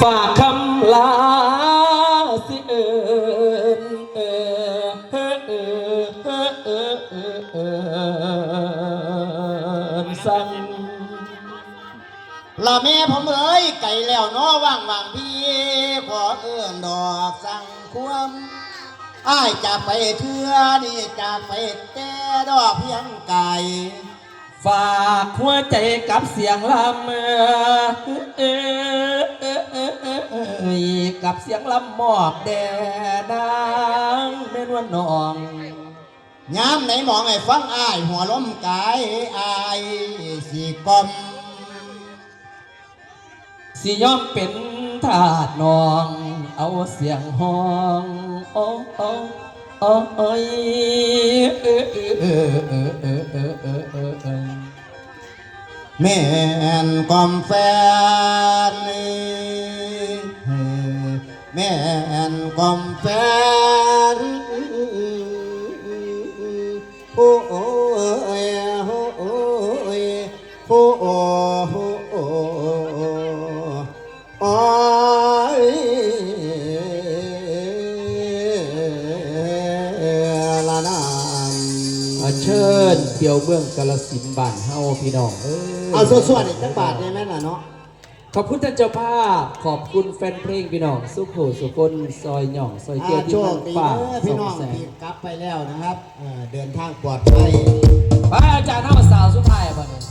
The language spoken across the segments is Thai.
ฝากคำลาสิเอิญเออเออเออเออเออเออสั่งละแม่ผมเอ้ยไก่แล้วน้อว่างว่างพี่ ขอเอื้อนดอกสั่งควมอ้ายจากไปเทือนี่จากไปแต่ดอกเพียงไก่ ฝากหัวใจกับเสียงลำกับเสียงลำมอบแด่นางแม่นวลน้องย้ำไหนมองไอ้ฟังอาย หัวล้มกายอายสีกลมสิย่อมเป็นทาสน้อง เอาเสียงห้องโอ้โอ้โอ้โอ้ยเออเออเออเออเออเออ แม่นกอมแฟนแม่นกอมแฟนโอ้ยโอ้ยโอ้ย อาเชิญเปียวเมืองกาลสินธุ์บ้านเฮาพี่น้องเออเอาสวดๆอีกจักบาทได้ไหมล่ะเนาะ ขอบคุณท่านเจ้าภาพ ขอบคุณแฟนเพลงพี่น้องสุขโขสุคน ซอยหย่อง ซอยเกียอ่าที่โชมัคนดีฝ่าเด้อพี่น้องสแสนที่กลับไปแล้วนะครับเอ่อเดินทางปลอดภัย พระอาจารย์น้าสาวสุดท้ายบ่เนี่ย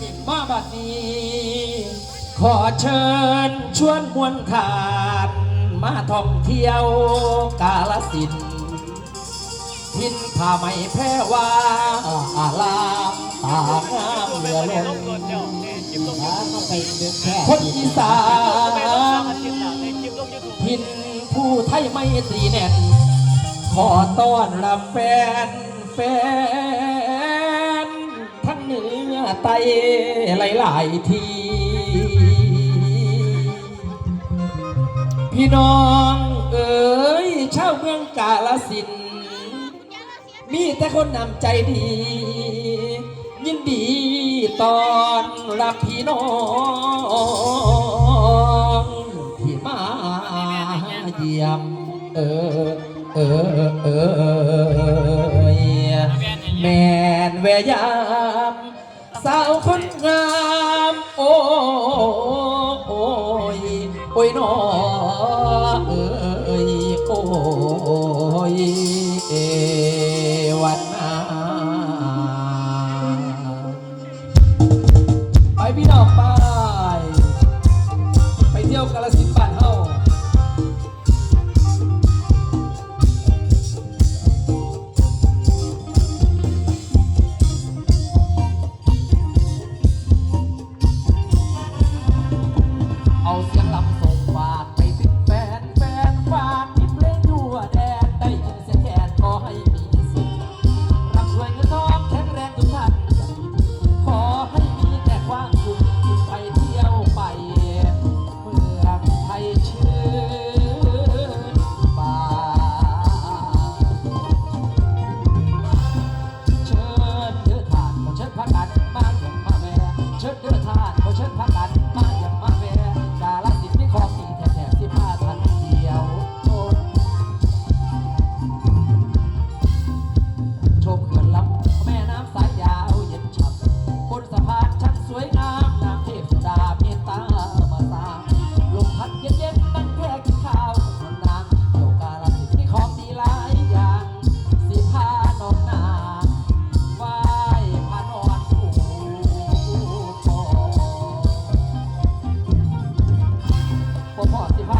สินมาบัดนี้ ขอเชิญชวนมวลทานมาท่องเที่ยวกาลสินทินผ้าไหมแพรว่าอาลามตางามเหลือล้นคนอีสานพินผู้ไทยไม่ตีแน่น ขอต้อนรับแฟนแฟน ไตหลายๆที พี่น้องเอ๋ยชาวเมืองกาลสิน มีแต่คนนำใจดี ยินดีตอนรับพี่น้องที่มาเยี่ยมเออเออเออแม่นแวะย oh. 我跑，你 di.